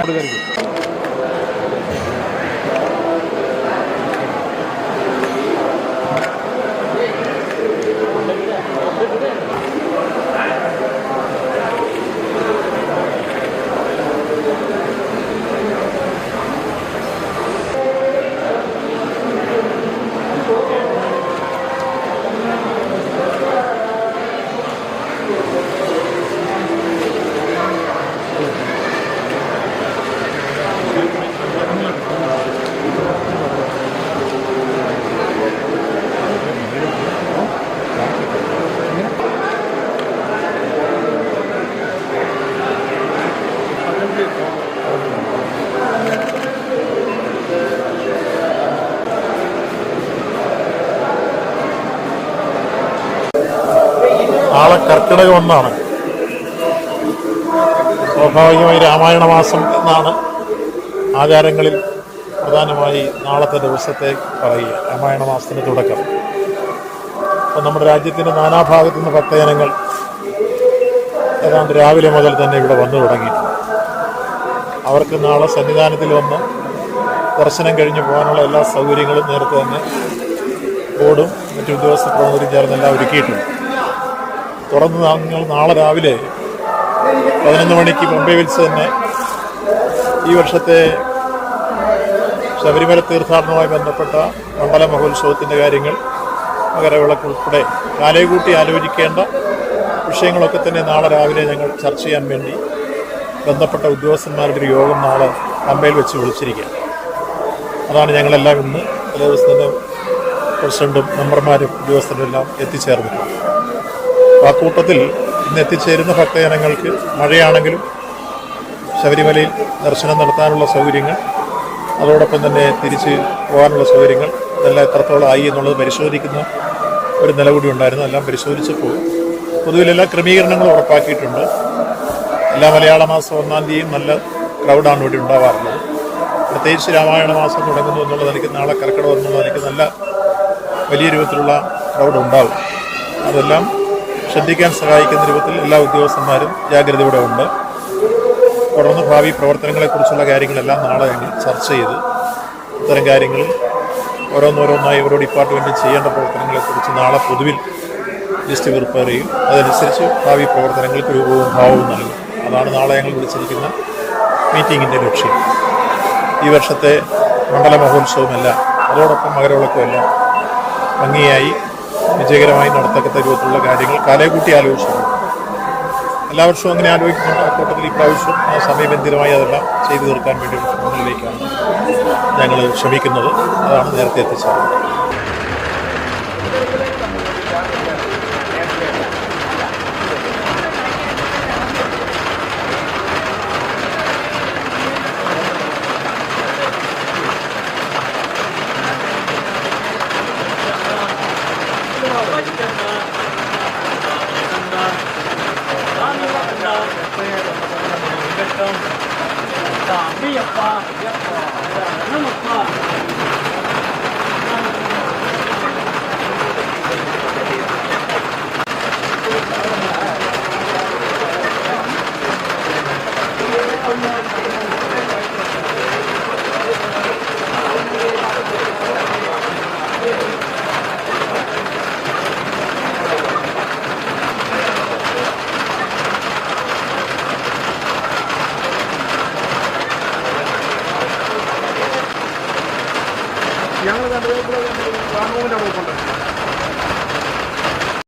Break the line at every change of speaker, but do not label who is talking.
முருகருக்கு
നാളെ കർക്കിടകം ഒന്നാണ്. സ്വാഭാവികമായി രാമായണ മാസം എന്നാണ് ആചാരങ്ങളിൽ പ്രധാനമായി നാളത്തെ ദിവസത്തെ പറയുക. രാമായണ മാസത്തിന്റെ തുടക്കം. അപ്പം നമ്മുടെ രാജ്യത്തിന്റെ നാനാഭാഗത്തു നിന്ന് ഭക്തജനങ്ങൾ ഏതാണ്ട് രാവിലെ മുതൽ തന്നെ ഇവിടെ വന്നു തുടങ്ങിയിട്ടുണ്ട് അവർക്ക് നാളെ സന്നിധാനത്തിൽ വന്ന് ദർശനം കഴിഞ്ഞ് പോകാനുള്ള എല്ലാ സൗകര്യങ്ങളും നേരത്തെ തന്നെ ബോർഡും മറ്റു ഉദ്യോഗസ്ഥ പ്രമുഖരും ചേർന്നെല്ലാം ഒരുക്കിയിട്ടുണ്ട്. തുറന്ന് നിങ്ങൾ നാളെ രാവിലെ പതിനൊന്ന് മണിക്ക് മുംബൈ വിൽസ് തന്നെ ഈ വർഷത്തെ ശബരിമല തീർത്ഥാടനവുമായി ബന്ധപ്പെട്ട മണ്ഡല മഹോത്സവത്തിന്റെ കാര്യങ്ങൾ മകരവിളക്ക് ഉൾപ്പെടെ കാലയെക്കൂട്ടി ആലോചിക്കേണ്ട വിഷയങ്ങളൊക്കെ തന്നെ നാളെ രാവിലെ ഞങ്ങൾ ചർച്ച ചെയ്യാൻ വേണ്ടി ബന്ധപ്പെട്ട ഉദ്യോഗസ്ഥന്മാരുടെ ഒരു യോഗം നാളെ പമ്പയിൽ വെച്ച് വിളിച്ചിരിക്കുകയാണ്. അതാണ് ഞങ്ങളെല്ലാം ഇന്ന് തലേ ദിവസം തന്നെ പ്രസിഡന്റും മെമ്പർമാരും ഉദ്യോഗസ്ഥരും എല്ലാം എത്തിച്ചേർന്നിട്ടുണ്ട് അപ്പോൾ ആ കൂട്ടത്തിൽ ഇന്ന് എത്തിച്ചേരുന്ന ഭക്തജനങ്ങൾക്ക് മഴയാണെങ്കിലും ശബരിമലയിൽ ദർശനം നടത്താനുള്ള സൗകര്യങ്ങൾ അതോടൊപ്പം തന്നെ തിരിച്ച് പോകാനുള്ള സൗകര്യങ്ങൾ ഇതെല്ലാം എത്രത്തോളം ആയി എന്നുള്ളത് പരിശോധിക്കുന്ന ഒരു നില കൂടി ഉണ്ടായിരുന്നു. എല്ലാം പരിശോധിച്ചപ്പോൾ പൊതുവിൽ എല്ലാ ക്രമീകരണങ്ങളും ഉറപ്പാക്കിയിട്ടുണ്ട്. എല്ലാ മലയാള മാസം ഒന്നാം തീയതിയും നല്ല ക്രൗഡാണ് ഇവിടെ ഉണ്ടാവാറുള്ളത്. പ്രത്യേകിച്ച് രാമായണ മാസം തുടങ്ങുന്നു എന്നുള്ള നിലയ്ക്ക് നാളെ കർക്കിടകം എന്നുള്ള നിലയ്ക്ക് നല്ല വലിയ രൂപത്തിലുള്ള ക്രൗഡ് ഉണ്ടാവും. അതെല്ലാം ശ്രദ്ധിക്കാൻ സഹായിക്കുന്ന രൂപത്തിൽ എല്ലാ ഉദ്യോഗസ്ഥന്മാരും ജാഗ്രതയോടെ ഉണ്ട്. തുടർന്ന് ഭാവി പ്രവർത്തനങ്ങളെക്കുറിച്ചുള്ള കാര്യങ്ങളെല്ലാം നാളെ ഞങ്ങൾ ചർച്ച ചെയ്ത് ഇത്തരം കാര്യങ്ങൾ ഓരോന്നോരോന്നായി ഓരോ ഡിപ്പാർട്ട്മെന്റും ചെയ്യേണ്ട പ്രവർത്തനങ്ങളെക്കുറിച്ച് നാളെ പൊതുവിൽ ലിസ്റ്റ് പ്രിപ്പയർ ചെയ്യും അതനുസരിച്ച് ഭാവി പ്രവർത്തനങ്ങൾക്ക് രൂപവും ഭാവവും നൽകും. അതാണ് നാളെ ഞങ്ങൾ വിളിച്ചിരിക്കുന്ന മീറ്റിങ്ങിന്റെ ലക്ഷ്യം. ഈ വർഷത്തെ മണ്ഡല മഹോത്സവമെല്ലാം അതോടൊപ്പം മകരവിളക്കുമെല്ലാം ഭംഗിയായി വിജയകരമായി നടത്തക്കത്ത രൂപത്തിലുള്ള കാര്യങ്ങൾ കാലയെക്കൂട്ടി ആലോചിച്ചിട്ടുണ്ട് എല്ലാ വർഷവും അങ്ങനെ ആലോചിക്കുന്നുണ്ട്. അക്കൂട്ടത്തിൽ ഇപ്രാവശ്യം സമയബന്ധിതമായി അതെല്ലാം ചെയ്തു തീർക്കാൻ വേണ്ടിയുള്ള ശ്രമങ്ങളിലേക്കാണ് ഞങ്ങൾ ശ്രമിക്കുന്നത്. അതാണ് നേരത്തെ എത്തിച്ചത്.
三、三、三、三、三、三、三、三、三、三、三、三、
三、三、
三、
三、
ഞങ്ങൾ രാഘവന്റെ അവിടെ കൊണ്ടുവരും